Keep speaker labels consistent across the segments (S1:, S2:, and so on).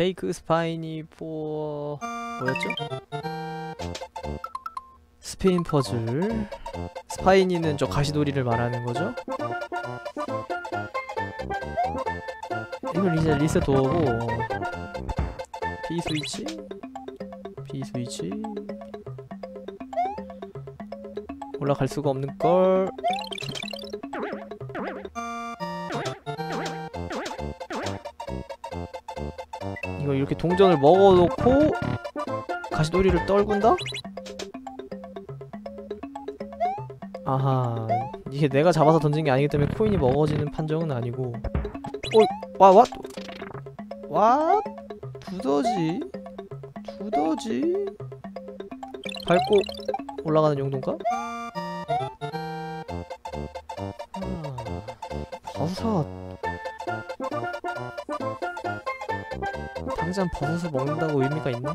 S1: 테이크 스파이니 포 뭐였죠? 스페인 퍼즐. 스파이니는 저 가시돌이를 말하는 거죠? 이걸 이제 리셋 오고. B 스위치? B 스위치? 올라갈 수가 없는 걸 이렇게 동전을 먹어놓고 가시돌이를 떨군다? 아하 이게 내가 잡아서 던진 게 아니기 때문에 코인이 먹어지는 판정은 아니고 어? 와 왓? 왓? 두더지? 두더지? 밟고 올라가는 용도인가? 아, 버섯 당장 버섯을 먹는다고 의미가 있나?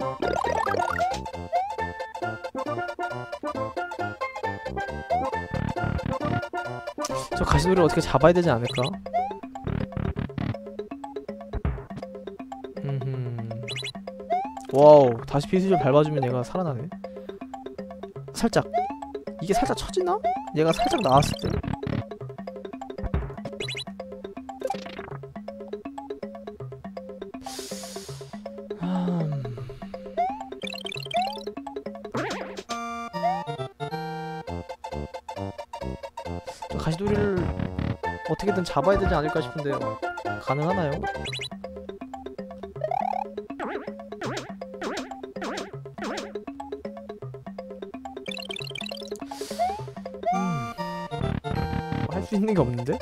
S1: 저 가시돌이를 어떻게 잡아야 되지 않을까? 음흠. 와우 다시 비스를 밟아주면 얘가 살아나네 살짝 이게 살짝 처지나? 얘가 살짝 나왔을 때 가시돌이를 어떻게든 잡아야 되지 않을까 싶은데요 가능하나요? 음... 할수 있는 게 없는데?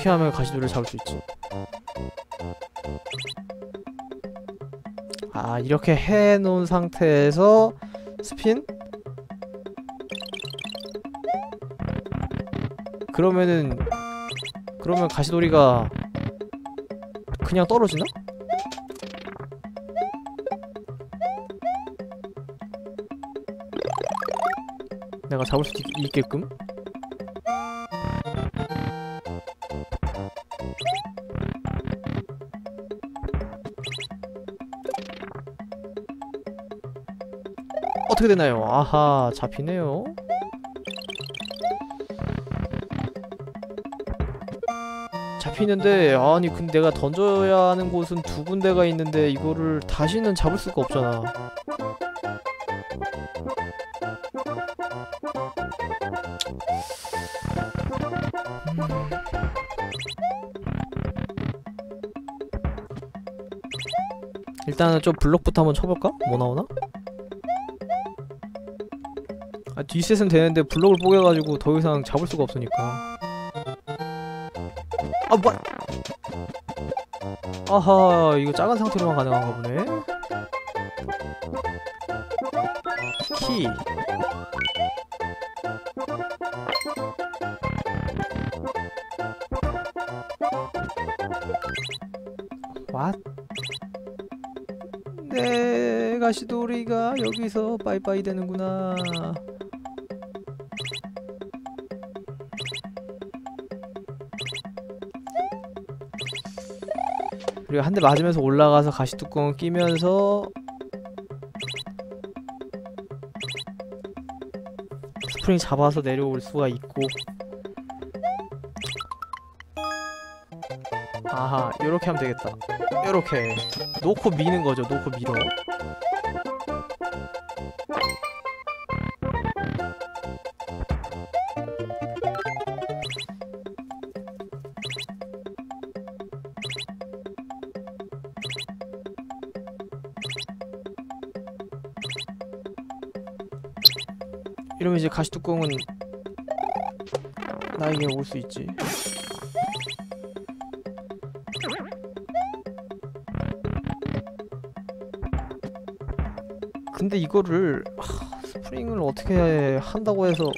S1: 어떻게 하면 가시돌이를 잡을 수 있지? 아 이렇게 해놓은 상태에서 스핀? 그러면은 그러면 가시돌이가 그냥 떨어지나? 내가 잡을 수 있, 있게끔? 어떻게 되나요? 아하 잡히네요 잡히는데 아니 근데 내가 던져야 하는 곳은 두 군데가 있는데 이거를 다시는 잡을 수가 없잖아 음. 일단은 좀 블럭부터 한번 쳐볼까? 뭐 나오나? 아 뒷셋은 되는데 블럭을 뽀개가지고 더 이상 잡을 수가 없으니까 아 뭐? 아하 이거 작은 상태로만 가능한가 보네 키 왓? 내 가시돌이가 여기서 빠이빠이 되는구나 그리고 한 대 맞으면서 올라가서 가시뚜껑을 끼면서 스프링 잡아서 내려올 수가 있고. 아하 요렇게 하면 되겠다. 요렇게. 놓고 미는 거죠 놓고 밀어 이러면 이제 가시뚜껑은 나에게 올 수 있지 근데 이거를 하, 스프링을 어떻게 한다고 해서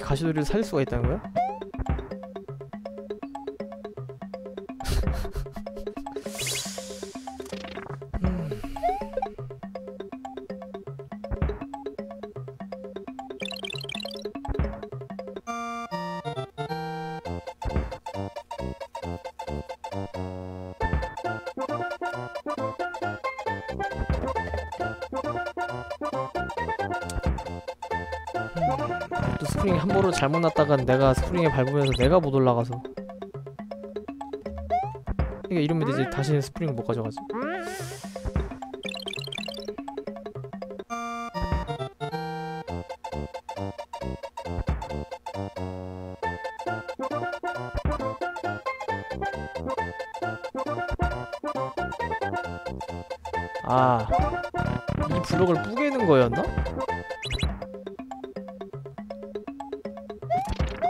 S1: 가시돌이를 살릴 수가 있다는 거야? 스프링이 한 번으로 잘못 났다간 내가 스프링에 밟으면서 내가 못 올라가서. 그러니까 이러면 되지. 다시는 스프링을 못 가져가지. 아, 이 블록을 뿌개는 거였나?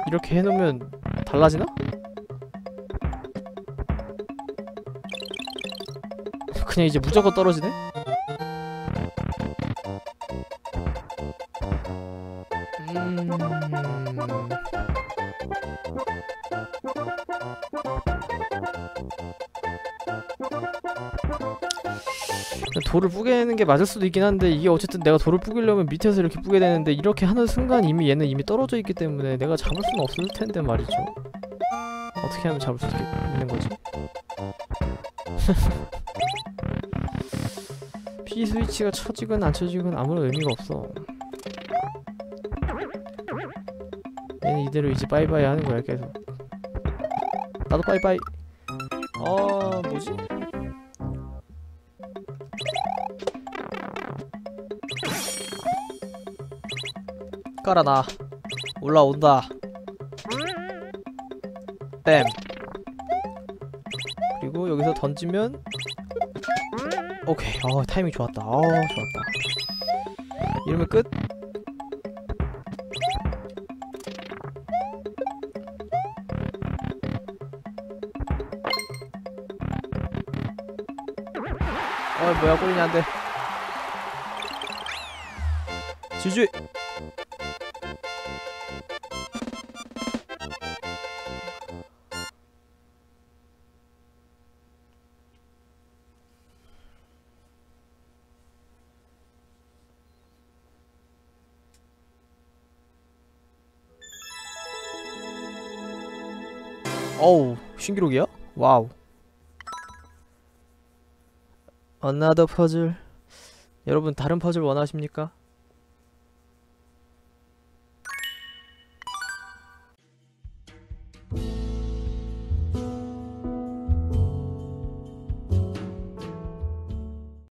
S1: 이렇게 해놓으면 달라지나? 그냥 이제 무조건 떨어지네? 돌을 뿌개는 게 맞을 수도 있긴 한데 이게 어쨌든 내가 돌을 뿌기려면 밑에서 이렇게 뿌게 되는데 이렇게 하는 순간 이미 얘는 이미 떨어져 있기 때문에 내가 잡을 수는 없을 텐데 말이죠 어떻게 하면 잡을 수 있는 거지? P 스위치가 쳐지건 안 쳐지건 아무런 의미가 없어 얘는 이대로 이제 빠이빠이 하는 거야 계속 나도 빠이빠이 어 뭐지? 깔아놔 올라온다. 뺨 그리고 여기서 던지면 오케이. 어 타이밍 좋았다. 어 좋았다. 이러면 끝. 어 뭐야 꼬리냐 안돼. 지지 어우 신기록이야? 와우 Another 퍼즐 여러분 다른 퍼즐 원하십니까?